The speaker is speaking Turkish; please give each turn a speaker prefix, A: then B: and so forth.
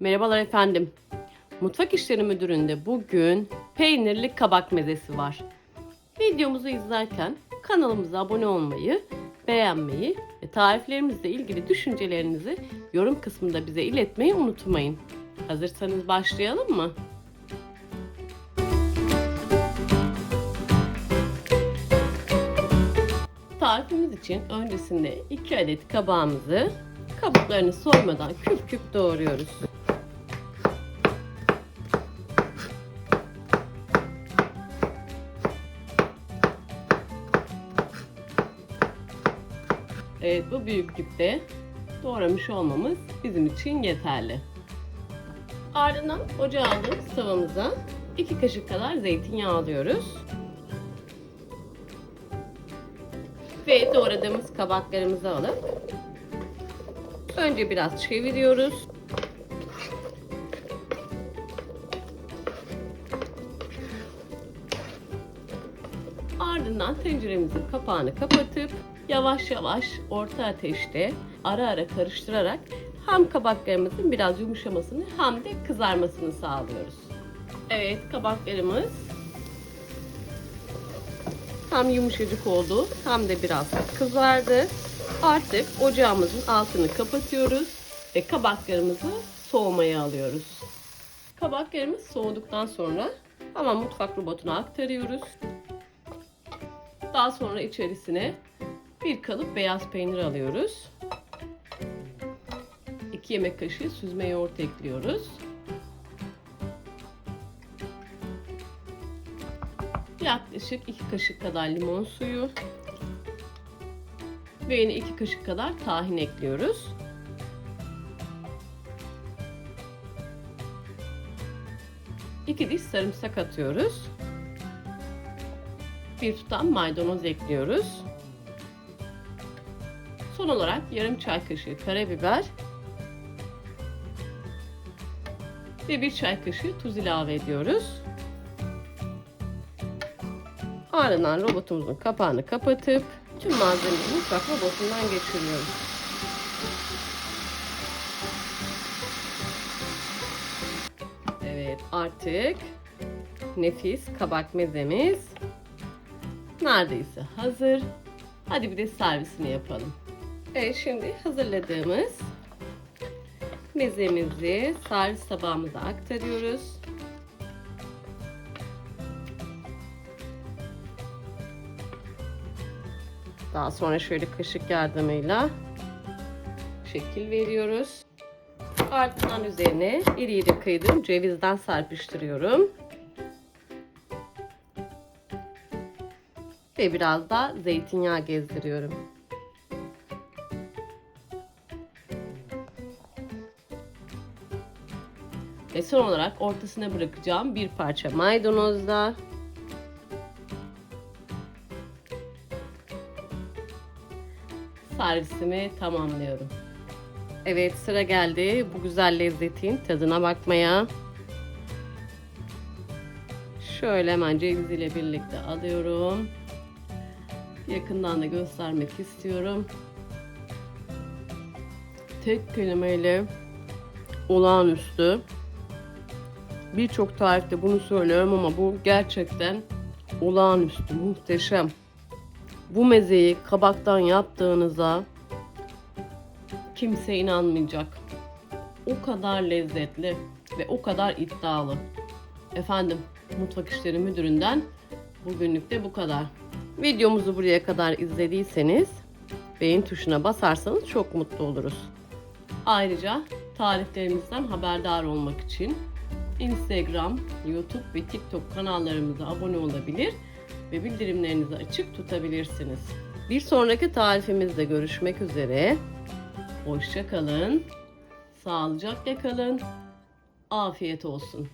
A: Merhabalar efendim. Mutfak İşleri Müdürü'nde bugün peynirli kabak mezesi var. Videomuzu izlerken kanalımıza abone olmayı, beğenmeyi ve tariflerimizle ilgili düşüncelerinizi yorum kısmında bize iletmeyi unutmayın. Hazırsanız başlayalım mı? Tarifimiz için öncesinde 2 adet kabağımızı kabuklarını soymadan küp küp doğruyoruz. Evet bu büyüklükte doğramış olmamız bizim için yeterli. Ardından ocağa aldığımız tavamıza 2 kaşık kadar zeytinyağı alıyoruz. Ve doğradığımız kabaklarımızı alıp önce biraz çeviriyoruz. Ardından tenceremizin kapağını kapatıp yavaş yavaş orta ateşte ara ara karıştırarak hem kabaklarımızın biraz yumuşamasını hem de kızarmasını sağlıyoruz. Evet kabaklarımız hem yumuşacık oldu hem de biraz kızardı. Artık ocağımızın altını kapatıyoruz ve kabaklarımızı soğumaya alıyoruz. Kabaklarımız soğuduktan sonra hemen mutfak robotuna aktarıyoruz. Daha sonra içerisine bir kalıp beyaz peynir alıyoruz. 2 yemek kaşığı süzme yoğurt ekliyoruz. Yaklaşık 2 kaşık kadar limon suyu ve yine 2 kaşık kadar tahin ekliyoruz. İki diş sarımsak atıyoruz. Bir tutam maydanoz ekliyoruz. Son olarak yarım çay kaşığı karabiber ve bir çay kaşığı tuz ilave ediyoruz. Ardından robotumuzun kapağını kapatıp tüm malzemeleri mutfak robotundan geçiriyoruz. Evet artık nefis kabak mezemiz neredeyse hazır. Hadi bir de servisini yapalım. Evet şimdi hazırladığımız mezemizi servis tabağımıza aktarıyoruz. Daha sonra şöyle kaşık yardımıyla şekil veriyoruz. Ardından üzerine iri iri kıydığım cevizden serpiştiriyorum. Ve biraz da zeytinyağı gezdiriyorum. Ve son olarak ortasına bırakacağım bir parça maydanozla servisimi tamamlıyorum. Evet sıra geldi bu güzel lezzetin tadına bakmaya. Şöyle hemen ceviz ile birlikte alıyorum. Yakından da göstermek istiyorum. Tek kelimeyle olağanüstü. Birçok tarifte bunu söylüyorum ama bu gerçekten olağanüstü, muhteşem. Bu mezeyi kabaktan yaptığınıza kimse inanmayacak. O kadar lezzetli ve o kadar iddialı. Efendim, Mutfak İşleri Müdürü'nden bugünlük de bu kadar. Videomuzu buraya kadar izlediyseniz beğen tuşuna basarsanız çok mutlu oluruz. Ayrıca tariflerimizden haberdar olmak için Instagram, YouTube ve TikTok kanallarımıza abone olabilir ve bildirimlerinizi açık tutabilirsiniz. Bir sonraki tarifimizde görüşmek üzere. Hoşça kalın. Sağlıcakla kalın. Afiyet olsun.